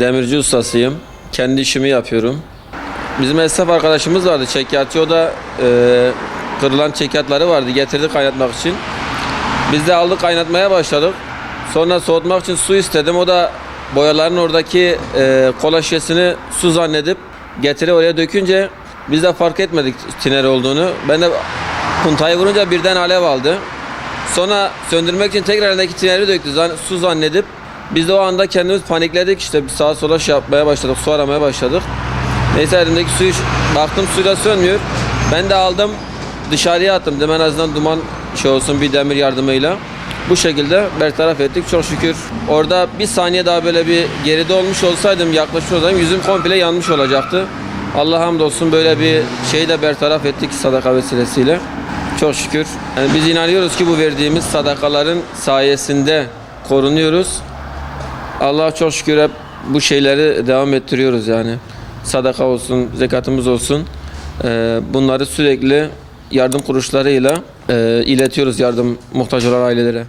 Demirci ustasıyım. Kendi işimi yapıyorum. Bizim esnaf arkadaşımız vardı çekyatçı. O da e, kırılan çekyatları vardı getirdi kaynatmak için. Biz de aldık kaynatmaya başladık. Sonra soğutmak için su istedim. O da boyaların oradaki e, kola şişesini su zannedip getirip oraya dökünce biz de fark etmedik tiner olduğunu. Ben de puntayı vurunca birden alev aldı. Sonra söndürmek için tekrar elindeki tineri döktü zan- su zannedip. Biz de o anda kendimiz panikledik işte sağa sola şey yapmaya başladık, su aramaya başladık. Neyse elimdeki suyu baktım suyla sönmüyor. Ben de aldım dışarıya attım. Dedim en azından duman şey olsun bir demir yardımıyla. Bu şekilde bertaraf ettik çok şükür. Orada bir saniye daha böyle bir geride olmuş olsaydım yaklaşmış olsaydım yüzüm komple yanmış olacaktı. Allah hamdolsun böyle bir şeyi de bertaraf ettik sadaka vesilesiyle. Çok şükür. Yani biz inanıyoruz ki bu verdiğimiz sadakaların sayesinde korunuyoruz. Allah çok şükür hep bu şeyleri devam ettiriyoruz yani. Sadaka olsun, zekatımız olsun. Ee, bunları sürekli yardım kuruluşlarıyla e, iletiyoruz yardım muhtaç olan ailelere.